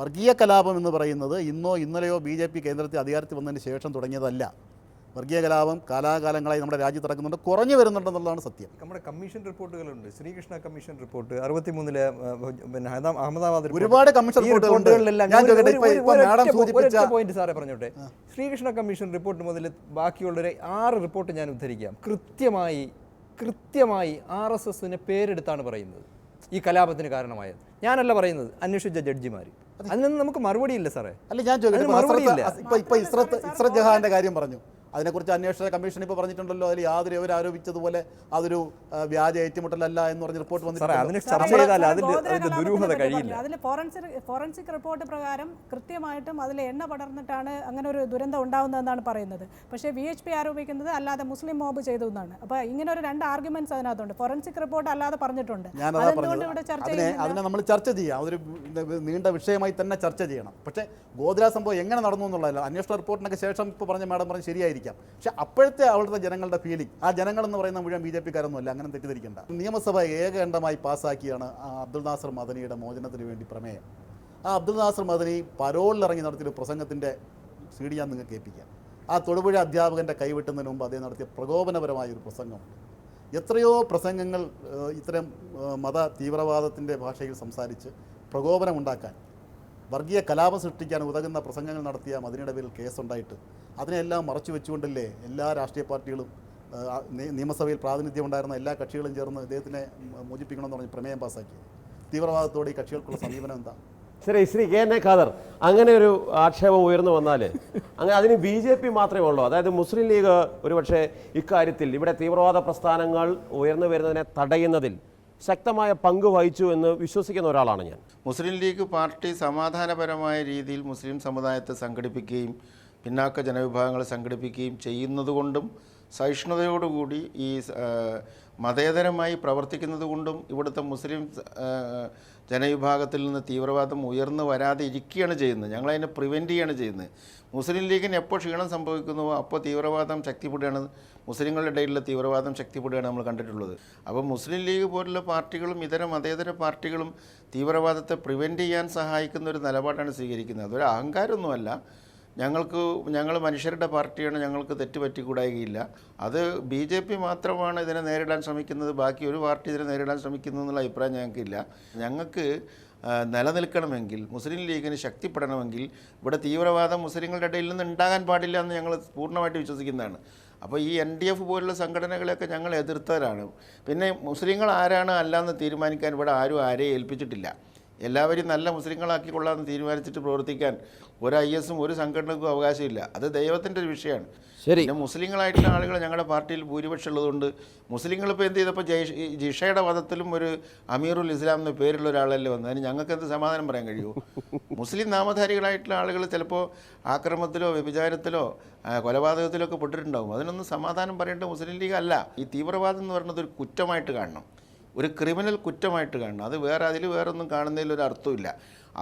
വർഗീയ കലാപം എന്ന് പറയുന്നത് ഇന്നോ ഇന്നലെയോ ബി ജെ പി കേന്ദ്രത്തിൽ അധികാരത്തിൽ വന്നതിന് ശേഷം തുടങ്ങിയതല്ല. വർഗീയ കലാപം കാലാകാലങ്ങളായി നമ്മുടെ രാജ്യത്ത് നടക്കുന്നുണ്ട് കുറഞ്ഞു വരുന്നുണ്ടെന്നുള്ളതാണ് സത്യം. നമ്മുടെ കമ്മീഷൻ റിപ്പോർട്ടുകളുണ്ട്. ശ്രീകൃഷ്ണ കമ്മീഷൻ റിപ്പോർട്ട് അറുപത്തിമൂന്നിലെ പിന്നെ അഹമ്മദാബാദ് ഒരുപാട് കമ്മീഷൻ പോയിന്റ് സാറേ പറഞ്ഞോട്ടെ. ശ്രീകൃഷ്ണ കമ്മീഷൻ റിപ്പോർട്ട് മുതൽ ബാക്കിയുള്ള ആറ് റിപ്പോർട്ട് ഞാൻ ഉദ്ധരിക്കാം. കൃത്യമായി കൃത്യമായി ആർ എസ് എസിനെ പേരെടുത്താണ് പറയുന്നത് ഈ കലാപത്തിന് കാരണമായത്. ഞാനല്ല പറയുന്നത് അന്വേഷിച്ച ജഡ്ജിമാർ അതിൽ നമുക്ക് മറുപടി ഇല്ല സാറേ അല്ല ഞാൻ ചോദിക്കട്ടെ ഇപ്പൊ. ഇപ്പൊ ഇപ്പൊ ഇസ്രത്ത് ഇസ്രത്ത് ജഹാന്റെ കാര്യം പറഞ്ഞു അതിനെക്കുറിച്ച് അന്വേഷണ കമ്മീഷൻ ഇപ്പോൾ പറഞ്ഞിട്ടുണ്ടല്ലോ അതിൽ യാതൊരു ഇവർ ആരോപിച്ചതുപോലെ അതൊരു വ്യാജ ഏറ്റുമുട്ടലല്ല എന്ന് പറഞ്ഞ റിപ്പോർട്ട് വന്നിട്ടുണ്ട്. അതിൽ ഫോറൻസിക് ഫോറൻസിക് റിപ്പോർട്ട് പ്രകാരം കൃത്യമായിട്ടും അതിൽ എണ്ണ പടർന്നിട്ടാണ് അങ്ങനെ ഒരു ദുരന്തം ഉണ്ടാവുന്നതെന്നാണ് പറയുന്നത്. പക്ഷേ വി എച്ച് പി ആരോപിക്കുന്നത് അല്ലാതെ മുസ്ലിം മോബ് ചെയ്തു എന്നാണ്. അപ്പോൾ ഇങ്ങനെ ഒരു രണ്ട് ആർഗ്യുമെന്റ്സ് അതിനകത്തുണ്ട്. ഫോറൻസിക് റിപ്പോർട്ട് അല്ലാതെ പറഞ്ഞിട്ടുണ്ട്. അതുകൊണ്ട് ഇവിടെ ചർച്ച അതിനെ അതിനെ നമ്മൾ ചർച്ച ചെയ്യാം. അതൊരു നീണ്ട വിഷയമായി തന്നെ ചർച്ച ചെയ്യണം. പക്ഷേ ഗോദ്രാ സംഭവം എങ്ങനെ നടന്നു എന്നുള്ളതല്ല. അന്വേഷണ റിപ്പോർട്ടിനൊക്കെ ശേഷം ഇപ്പോൾ പറഞ്ഞ മാഡം പറഞ്ഞ് ശരിയായിരിക്കാം. പക്ഷേ അപ്പോഴത്തെ അവിടുത്തെ ജനങ്ങളുടെ ഫീലിംഗ് ആ ജനങ്ങൾ എന്ന് പറയുന്ന മുഴുവൻ ബി ജെ പിക്കാരൊന്നുമല്ല അങ്ങനെ തെറ്റിദ്ധരിക്കേണ്ട. നിയമസഭ ഏകകണ്ഠമായി പാസ്സാക്കിയാണ് ആ അബ്ദുൾ നാസർ മദനിയുടെ മോചനത്തിന് വേണ്ടി പ്രമേയം. ആ അബ്ദുൾ നാസർ മദനി പരോളിലിറങ്ങി നടത്തിയൊരു പ്രസംഗത്തിന്റെ സി ഡി ഞാൻ നിങ്ങൾക്ക് കേൾപ്പിക്കാം ആ തൊടുപുഴ അധ്യാപകന്റെ കൈവിട്ടുന്നതിന് മുമ്പ് അദ്ദേഹം നടത്തിയ പ്രകോപനപരമായ ഒരു പ്രസംഗം. എത്രയോ പ്രസംഗങ്ങൾ ഇത്തരം മത തീവ്രവാദത്തിന്റെ ഭാഷയിൽ സംസാരിച്ച് പ്രകോപനമുണ്ടാക്കാൻ വർഗീയ കലാപം സൃഷ്ടിക്കാൻ ഉതകുന്ന പ്രസംഗങ്ങൾ നടത്തിയ മതിനിയുടെ പേരിൽ കേസുണ്ടായിട്ട് അതിനെല്ലാം മറച്ചു വെച്ചുകൊണ്ടല്ലേ എല്ലാ രാഷ്ട്രീയ പാർട്ടികളും നിയമസഭയിൽ പ്രാതിനിധ്യം ഉണ്ടായിരുന്ന എല്ലാ കക്ഷികളും ചേർന്ന് ഇദ്ദേഹത്തിനെ മോചിപ്പിക്കണമെന്ന് പറഞ്ഞ് പ്രമേയം പാസ്സാക്കിയത് തീവ്രവാദത്തോടെ ഈ കക്ഷികൾക്കുള്ള സമീപനം എന്താ? ശരി ശ്രീ കെ എൻ ഖാദർ അങ്ങനെ ഒരു ആക്ഷേപം ഉയർന്നു വന്നാൽ അങ്ങനെ അതിന് ബി ജെ പി മാത്രമേ ഉള്ളൂ. അതായത് മുസ്ലിം ലീഗ് ഒരുപക്ഷെ ഇക്കാര്യത്തിൽ ഇവിടെ തീവ്രവാദ പ്രസ്ഥാനങ്ങൾ ഉയർന്നു വരുന്നതിനെ തടയുന്നതിൽ ശക്തമായ പങ്ക് വഹിച്ചു എന്ന് വിശ്വസിക്കുന്ന ഒരാളാണ് ഞാൻ. മുസ്ലിം ലീഗ് പാർട്ടി സമാധാനപരമായ രീതിയിൽ മുസ്ലിം സമുദായത്തെ സംഘടിപ്പിക്കുകയും പിന്നാക്ക ജനവിഭാഗങ്ങളെ സംഘടിപ്പിക്കുകയും ചെയ്യുന്നതുകൊണ്ടും സഹിഷ്ണുതയോടുകൂടി ഈ മതേതരമായി പ്രവർത്തിക്കുന്നത് കൊണ്ടും ഇവിടുത്തെ മുസ്ലിം ജനവിഭാഗത്തിൽ നിന്ന് തീവ്രവാദം ഉയർന്നു വരാതെ ഇരിക്കുകയാണ് ചെയ്യുന്നത്. ഞങ്ങളതിനെ പ്രിവെന്റ് ചെയ്യുകയാണ് ചെയ്യുന്നത്. മുസ്ലിം ലീഗിന് എപ്പോൾ ക്ഷീണം സംഭവിക്കുന്നുവോ അപ്പോൾ തീവ്രവാദം ശക്തിപ്പെടുകയാണ്. മുസ്ലിങ്ങളുടെ ഇടയിലുള്ള തീവ്രവാദം ശക്തിപ്പെടുകയാണ് നമ്മൾ കണ്ടിട്ടുള്ളത്. അപ്പോൾ മുസ്ലിം ലീഗ് പോലുള്ള പാർട്ടികളും ഇതര മതേതര പാർട്ടികളും തീവ്രവാദത്തെ പ്രിവെന്റ് ചെയ്യാൻ സഹായിക്കുന്ന ഒരു നിലപാടാണ് സ്വീകരിക്കുന്നത്. അതൊരു അഹങ്കാരമൊന്നുമല്ല. ഞങ്ങൾക്ക് ഞങ്ങൾ മനുഷ്യരുടെ പാർട്ടിയാണ് ഞങ്ങൾക്ക് തെറ്റ് പറ്റിക്കൂടായികയില്ല അത് ബി ജെ പി മാത്രമാണ് ഇതിനെ നേരിടാൻ ശ്രമിക്കുന്നത് ബാക്കി ഒരു പാർട്ടി ഇതിനെ നേരിടാൻ ശ്രമിക്കുന്നു എന്നുള്ള അഭിപ്രായം ഞങ്ങൾക്കില്ല. ഞങ്ങൾക്ക് നിലനിൽക്കണമെങ്കിൽ മുസ്ലിം ലീഗിന് ശക്തിപ്പെടണമെങ്കിൽ ഇവിടെ തീവ്രവാദം മുസ്ലിങ്ങളുടെ ഇടയിൽ നിന്ന് ഉണ്ടാകാൻ പാടില്ല എന്ന് ഞങ്ങൾ പൂർണമായിട്ട് വിശ്വസിക്കുന്നതാണ്. അപ്പോൾ ഈ എൻ ഡി എഫ് പോലുള്ള സംഘടനകളെയൊക്കെ ഞങ്ങൾ എതിർത്തവരാണ്. പിന്നെ മുസ്ലിങ്ങൾ ആരാണ് അല്ലാന്ന് തീരുമാനിക്കാൻ ഇവിടെ ആരും ആരെയും ഏൽപ്പിച്ചിട്ടില്ല. എല്ലാവരെയും നല്ല മുസ്ലിങ്ങളാക്കി കൊള്ളാമെന്ന് തീരുമാനിച്ചിട്ട് പ്രവർത്തിക്കാൻ ഒരു ഐ എസും ഒരു സംഘടനക്കും അവകാശമില്ല. അത് ദൈവത്തിന്റെ ഒരു വിഷയമാണ്. ശരി. മുസ്ലിങ്ങളായിട്ടുള്ള ആളുകൾ ഞങ്ങളുടെ പാർട്ടിയിൽ ഭൂരിപക്ഷം ഉള്ളതുകൊണ്ട് മുസ്ലിങ്ങൾ ഇപ്പോൾ എന്ത് ചെയ്തപ്പോൾ ജയ്ഷ് ജിഷയുടെ വധത്തിലും ഒരു അമീറുൽ ഇസ്ലാം എന്ന പേരുള്ള ഒരാളല്ലേ വന്നത്. അതിന് ഞങ്ങൾക്ക് എന്ത് സമാധാനം പറയാൻ കഴിയുമോ? മുസ്ലിം നാമധാരികളായിട്ടുള്ള ആളുകൾ ചിലപ്പോൾ ആക്രമത്തിലോ വ്യഭിചാരത്തിലോ കൊലപാതകത്തിലോ ഒക്കെ പെട്ടിട്ടുണ്ടാവും. അതിനൊന്നും സമാധാനം പറയേണ്ട മുസ്ലിം ലീഗ് അല്ല. ഈ തീവ്രവാദം എന്ന് പറയുന്നത് ഒരു കുറ്റമായിട്ട് കാണണം. ഒരു ക്രിമിനൽ കുറ്റമായിട്ട് കാണണം. അത് വേറെ അതിൽ വേറൊന്നും കാണുന്നതിൽ ഒരു അർത്ഥമില്ല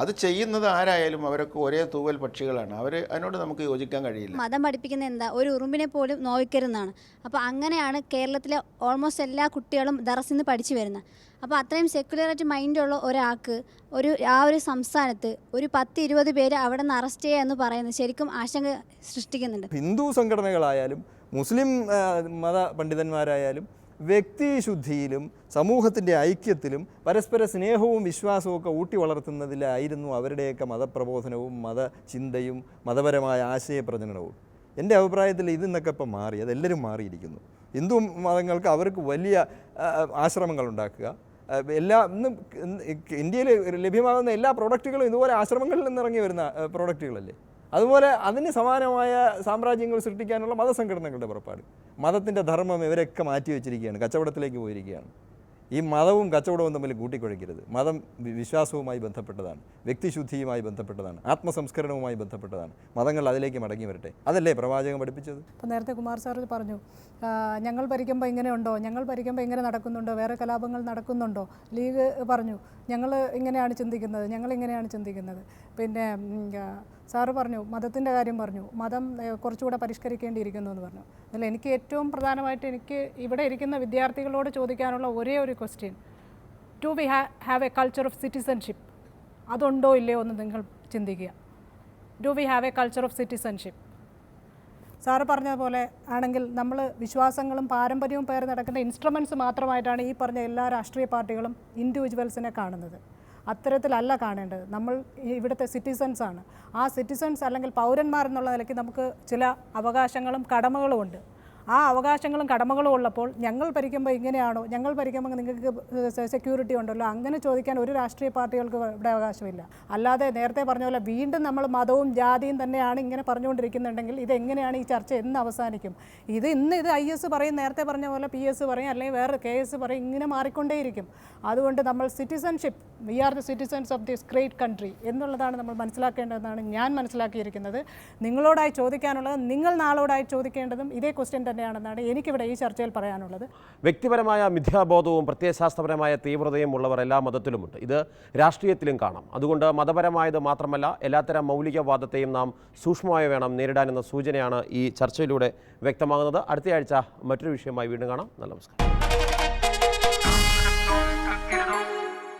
അത് ചെയ്യുന്നത് ആരായാലും അവരൊക്കെ ഒരേ തൂവൽ പക്ഷികളാണ്. അവർ അതിനോട് നമുക്ക് യോജിക്കാൻ കഴിയില്ല. മതം പഠിപ്പിക്കുന്ന എന്താ? ഒരു ഉറുമ്പിനെ പോലും നോവിക്കരുതെന്നാണ്. അപ്പോൾ അങ്ങനെയാണ് കേരളത്തിലെ ഓൾമോസ്റ്റ് എല്ലാ കുട്ടികളും ദറസിൽ നിന്ന് പഠിച്ചു വരുന്നത്. അപ്പോൾ അത്രയും സെക്യുലറായിട്ട് മൈൻഡുള്ള ഒരാൾക്ക് ഒരു ആ ഒരു സംസ്ഥാനത്ത് ഒരു പത്ത് ഇരുപത് പേര് അവിടെ നിന്ന് അറസ്റ്റ് ചെയ്യുക എന്ന് പറയുന്നത് ശരിക്കും ആശങ്ക സൃഷ്ടിക്കുന്നുണ്ട്. ഹിന്ദു സംഘടനകളായാലും മുസ്ലിം മത പണ്ഡിതന്മാരായാലും വ്യക്തിശുദ്ധിയിലും സമൂഹത്തിന്റെ ഐക്യത്തിലും പരസ്പര സ്നേഹവും വിശ്വാസവും ഒക്കെ ഊട്ടി വളർത്തുന്നതിലായിരുന്നു അവരുടെയൊക്കെ മതപ്രബോധനവും മതചിന്തയും മതപരമായ ആശയപ്രചരണവും. എന്റെ അഭിപ്രായത്തിൽ ഇതിന്നൊക്കെ ഇപ്പം മാറി അതെല്ലാവരും മാറിയിരിക്കുന്നു. ഹിന്ദു മതങ്ങൾക്ക് അവർക്ക് വലിയ ആശ്രമങ്ങൾ ഉണ്ടാക്കുക. എല്ലാ ഇന്നും ഇന്ത്യയിൽ ലഭ്യമാകുന്ന എല്ലാ പ്രോഡക്റ്റുകളും ഇതുപോലെ ആശ്രമങ്ങളിൽ നിന്ന് ഇറങ്ങി വരുന്ന പ്രോഡക്റ്റുകളല്ലേ? അതുപോലെ അതിന് സമാനമായ സാമ്രാജ്യങ്ങൾ സൃഷ്ടിക്കാനുള്ള മതസംഘടനകളുടെ പുറപ്പാട്. മതത്തിന്റെ ധർമ്മം ഇവരൊക്കെ മാറ്റി വെച്ചിരിക്കുകയാണ് കച്ചവടത്തിലേക്ക് പോയിരിക്കുകയാണ്. ഈ മതവും കച്ചവടവും തമ്മിൽ കൂട്ടിക്കുഴയ്ക്കരുത്. മതം വിശ്വാസവുമായി ബന്ധപ്പെട്ടതാണ് വ്യക്തിശുദ്ധിയുമായി ബന്ധപ്പെട്ടതാണ് ആത്മസംസ്കരണവുമായി ബന്ധപ്പെട്ടതാണ്. മതങ്ങൾ അതിലേക്ക് മടങ്ങി വരട്ടെ. അതല്ലേ പ്രവാചകം പഠിപ്പിച്ചത്? അപ്പോൾ നേരത്തെ കുമാർ സാർ പറഞ്ഞു ഞങ്ങൾ ഭരിക്കുമ്പോൾ ഇങ്ങനെയുണ്ടോ ഞങ്ങൾ ഭരിക്കുമ്പോൾ ഇങ്ങനെ നടക്കുന്നുണ്ടോ വേറെ കലാപങ്ങൾ നടക്കുന്നുണ്ടോ? ലീഗ് പറഞ്ഞു ഞങ്ങൾ ഇങ്ങനെയാണ് ചിന്തിക്കുന്നത് ഞങ്ങൾ ഇങ്ങനെയാണ് ചിന്തിക്കുന്നത്. പിന്നെ സാറ് പറഞ്ഞു മതത്തിന്റെ കാര്യം പറഞ്ഞു മതം കുറച്ചുകൂടെ പരിഷ്കരിക്കേണ്ടിയിരിക്കുന്നു എന്ന് പറഞ്ഞു. അതിൽ എനിക്ക് ഏറ്റവും പ്രധാനമായിട്ട് എനിക്ക് ഇവിടെ ഇരിക്കുന്ന വിദ്യാർത്ഥികളോട് ചോദിക്കാനുള്ള ഒരേ ഒരു question to we ha have a culture of citizenship അതുണ്ടോ ഇല്ലയോ എന്ന് നിങ്ങൾ ചിന്തിക്കുക. Do we have a culture of citizenship sir പറഞ്ഞതുപോലെ ആണെങ്കിൽ നമ്മൾ വിശ്വാസങ്ങളും പാരമ്പര്യവും പേർ നടക്കുന്ന ഇൻസ്ട്രുമെന്റ്സ് മാത്രമായിട്ടാണ് ഈ പറഞ്ഞ എല്ലാ രാഷ്ട്രീയ പാർട്ടികളും ഇൻഡിവിജ്വൽസിനെ കാണുന്നത്. അത്തരത്തിലല്ല കാണേണ്ടത്. നമ്മൾ ഇവിടുത്തെ സിറ്റിസൺസ് ആണ്. ആ സിറ്റിസൺസ് അല്ലെങ്കിൽ പൗരന്മാർ എന്നുള്ള നിലയ്ക്ക് നമുക്ക് ചില അവകാശങ്ങളും കടമകളും ഉണ്ട്. ആ അവകാശങ്ങളും കടമകളും ഉള്ളപ്പോൾ ഞങ്ങൾ ഭരിക്കുമ്പോൾ ഇങ്ങനെയാണോ? ഞങ്ങൾ ഭരിക്കുമ്പോൾ നിങ്ങൾക്ക് സെക്യൂരിറ്റി ഉണ്ടല്ലോ. അങ്ങനെ ചോദിക്കാൻ ഒരു രാഷ്ട്രീയ പാർട്ടികൾക്ക് ഇവിടെ അവകാശമില്ല. അല്ലാതെ നേരത്തെ പറഞ്ഞ പോലെ വീണ്ടും നമ്മൾ മതവും ജാതിയും തന്നെയാണ് ഇങ്ങനെ പറഞ്ഞുകൊണ്ടിരിക്കുന്നുണ്ടെങ്കിൽ ഇത് എങ്ങനെയാണ് ഈ ചർച്ച എന്ന് അവസാനിക്കും. ഇത് ഇന്ന് ഇത് ഐ എസ് പറയും നേരത്തെ പറഞ്ഞ പോലെ പി എസ് പറയും അല്ലെങ്കിൽ വേറെ കെ എസ് പറയും ഇങ്ങനെ മാറിക്കൊണ്ടേയിരിക്കും. അതുകൊണ്ട് നമ്മൾ citizenship we are the citizens of this great country എന്നുള്ളതാണ് നമ്മൾ മനസ്സിലാക്കേണ്ടതെന്നാണ് ഞാൻ മനസ്സിലാക്കിയിരിക്കുന്നത്. നിങ്ങളോടായി ചോദിക്കാനുള്ളത് നിങ്ങൾ നാളോടായി ചോദിക്കേണ്ടതും ഇതേ ക്വസ്റ്റ്യൻ തന്നെയാണെന്നാണ് എനിക്കിവിടെ ഈ ചർച്ചയിൽ പറയാനുള്ളത്. വ്യക്തിപരമായ മിഥ്യാബോധവും പ്രത്യയശാസ്ത്രപരമായ തീവ്രതയും ഉള്ളവർ എല്ലാ മതത്തിലുമുണ്ട്. ഇത് രാഷ്ട്രീയത്തിലും കാണാം. അതുകൊണ്ട് മതപരമായത് മാത്രമല്ല എല്ലാത്തരം മൗലികവാദത്തെയും നാം സൂക്ഷ്മമായി വേണം നേരിടാനെന്ന സൂചനയാണ് ഈ ചർച്ചയിലൂടെ വ്യക്തമാകുന്നത്. അടുത്തയാഴ്ച മറ്റൊരു വിഷയമായി വീണ്ടും കാണാം. നമസ്കാരം.